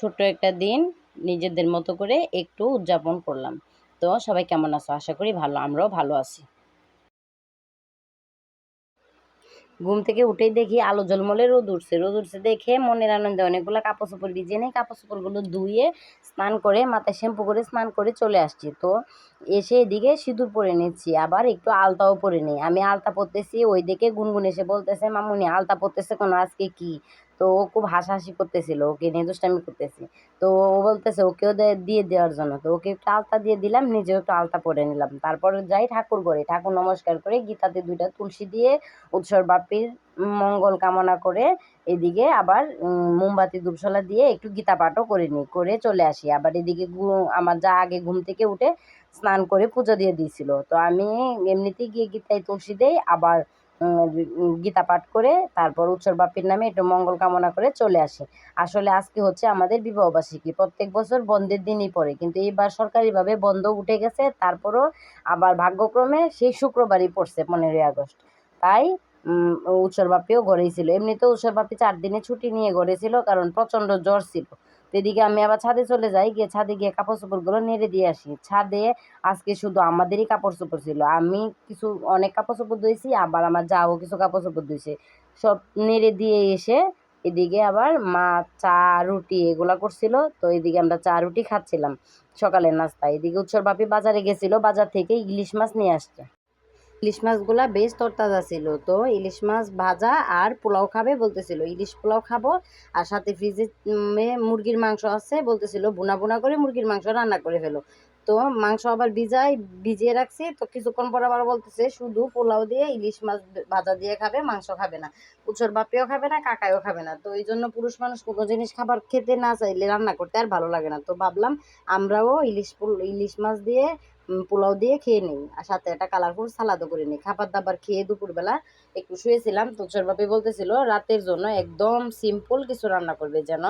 ছোট্ট একটা দিন নিজেদের মতো করে একটু উদযাপন করলাম। তো সবাই কেমন আছো? আশা করি ভালো, আমরাও ভালো আছি। ঘুম থেকে উঠেই দেখি আলো জলমলে রোদ উঠছে। রোদ উঠছে দেখে মনের আনন্দে অনেকগুলো কাপড় চোপড় ভিজিয়ে নেই কাপড় চোপড়গুলো ধুয়ে স্নান করে, মাথায় শ্যাম্পু করে স্নান করে চলে আসছি। তো এসে এদিকে সিঁদুর পরে নিচ্ছি, আবার একটু আলতাও পরে নিই। আমি আলতা পরতেছি, ওই দিকে গুনগুন এসে বলতেছে, মামুনি, আলতা পরতেছে কোনো? আজকে কি? তো ও খুব হাসাহাসি করতেছিল, ওকে নিয়ে দুষ্টামি করতেছি। তো ও বলতেছে, ওকেও দিয়ে দেওয়ার জন্য। তো ওকে একটু আলতা দিয়ে দিলাম, নিজেও একটু আলতা পরে নিলাম। তারপর যাই ঠাকুর ঘরে, ঠাকুর নমস্কার করে গীতাতে দুইটা তুলসী দিয়ে উৎসর বাপির মঙ্গল কামনা করে এদিকে আবার মোমবাতি ধূপশলা দিয়ে একটু গীতা পাঠও করে নিই, করে চলে আসি। আবার এদিকে আমার যা আগে ঘুম থেকে উঠে স্নান করে পুজো দিয়ে দিয়েছিল। তো আমি এমনিতেই গিয়ে গীতায় তুলসী দেই, আবার গীতা পাঠ করে তারপর উৎসর বাপির নামে একটু মঙ্গল কামনা করে চলে আসি। আসলে আজকে হচ্ছে আমাদের বিবাহবার্ষিকী। প্রত্যেক বছর বন্ধের দিনই পড়ে, কিন্তু এইবার সরকারিভাবে বন্ধ উঠে গেছে, তারপরও আবার ভাগ্যক্রমে সেই শুক্রবারই পড়ছে পনেরোই আগস্ট। তাই উৎসর বাপিও ঘরেই ছিল। এমনিতেও উৎসর বাপি চার দিনে ছুটি নিয়ে ঘরে ছিল, কারণ প্রচণ্ড জ্বর ছিল। এদিকে আমি আবার ছাদে চলে যাই, গিয়ে ছাদে গিয়ে কাপড় চোপড়গুলো নেড়ে দিয়ে আসি। ছাদে আজকে শুধু আমাদেরই কাপড় চোপড় ছিল। আমি কিছু অনেক কাপড় চোপড় ধুয়েছি আবার আমার যাও কিছু কাপড় চোপড় ধুয়েছে সব নেড়ে দিয়ে এসে এদিকে আবার মা চা, রুটি এগুলা করছিল। তো এদিকে আমরা চা, রুটি খাচ্ছিলাম সকালের নাস্তা এদিকে উৎসর বাপি বাজারে গেছিল, বাজার থেকে ইলিশ মাছ নিয়ে আসছে। ইলিশ মাছগুলা বেশ তরতাজা ছিল। তো ইলিশ মাছ ভাজা আর পোলাও খাবে বলতেছিল। ইলিশ পোলাও খাব আর সাথে ফ্রিজে মুরগির মাংস আছে বলতেছিল। বুনা বুনা করে মুরগির মাংস রান্না করে ফেলো। তো মাংস আবার ভিজাই ভিজিয়ে রাখছি। তো কিছুক্ষণ পর আবার বলতেছে, শুধু পোলাও দিয়ে ইলিশ মাছ ভাজা দিয়ে খাবে, মাংস খাবে না। উৎসর বাপিও খাবে না কাকাইও খাবে না। তো এই জন্য পুরুষ মানুষ কোনো জিনিস খাবার খেতে না চাইলে রান্না করতে আর ভালো লাগে না। তো ভাবলাম আমরাও ইলিশ ইলিশ মাছ দিয়ে পোলাও দিয়ে খেয়ে নিই। আর সাথে একটা কালারফুল সালাদও করে নিই। খাবার দাবার খেয়ে দুপুরবেলা একটু শুয়েছিলাম তুষার বাপি বলতেছিল, রাতের জন্য একদম সিম্পল কিছু রান্না করবে যেন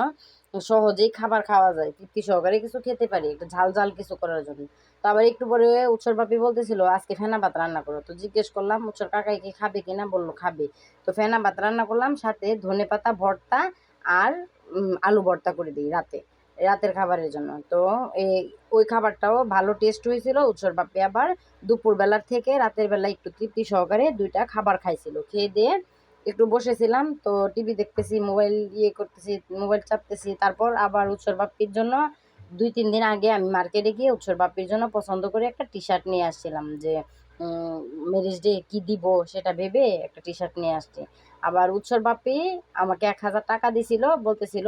সহজেই খাবার খাওয়া যায়। তৃপ্তি সহকারে কিছু খেতে পারি, একটু ঝাল ঝাল কিছু করার জন্য। তো আবার একটু পরে উৎসর বাপি বলতেছিল, আজকে ফেনা ভাত রান্না করো। তো জিজ্ঞেস করলাম, উৎসর কাকাই কি খাবে কিনা? বলল, খাবে। তো ফেনা ভাত রান্না করলাম, সাথে ধনে পাতা ভর্তা আর আলু ভর্তা করে দিই রাতে। রাতের খাবারের জন্য। তো এই, ওই খাবারটাও ভালো টেস্ট হয়েছিল, উৎসর বাপি আবার দুপুরবেলার থেকে রাতের বেলা একটু তৃপ্তি সহকারে দুইটা খাবার খাইছিল। খেয়ে দিয়ে একটু বসেছিলাম, তো টিভি দেখতেছি, মোবাইল ইয়ে করতেছি, মোবাইল চাপতেছি। তারপর আবার উৎসর বাপ্পির জন্য দুই, তিন দিন আগে আমি মার্কেটে গিয়ে উৎসর বাপ্পির জন্য পছন্দ করে একটা টি শার্ট নিয়ে আসছিলাম যে ম্যারেজ ডে কী দিব সেটা ভেবে একটা টি শার্ট নিয়ে আসছি। আবার উৎসর বাপ্পি আমাকে এক হাজার টাকা দিছিল, বলতেছিল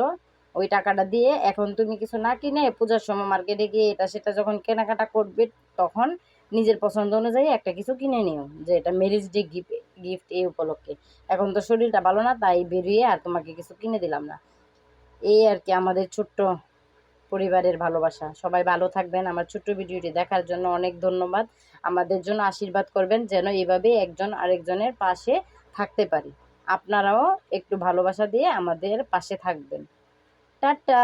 ওই টাকাটা দিয়ে এখন তুমি কিছু না কিনে পূজার সময় মার্কেটে গিয়ে এটা সেটা যখন কেনাকাটা করবে, তখন নিজের পছন্দ অনুযায়ী একটা কিছু কিনে নিও, যে এটা ম্যারেজ ডে গিফট গিফট এই উপলক্ষে। এখন তো শরীরটা ভালো না, তাই বেরিয়ে আর তোমাকে কিছু কিনে দিলাম না। এই আর কি আমাদের ছোট্ট পরিবারের ভালোবাসা। সবাই ভালো থাকবেন। আমার ছোট্ট ভিডিওটি দেখার জন্য অনেক ধন্যবাদ। আমাদের জন্য আশীর্বাদ করবেন, যেন এভাবে একজন আরেকজনের পাশে থাকতে পারি। আপনারাও একটু ভালোবাসা দিয়ে আমাদের পাশে থাকবেন। টাটা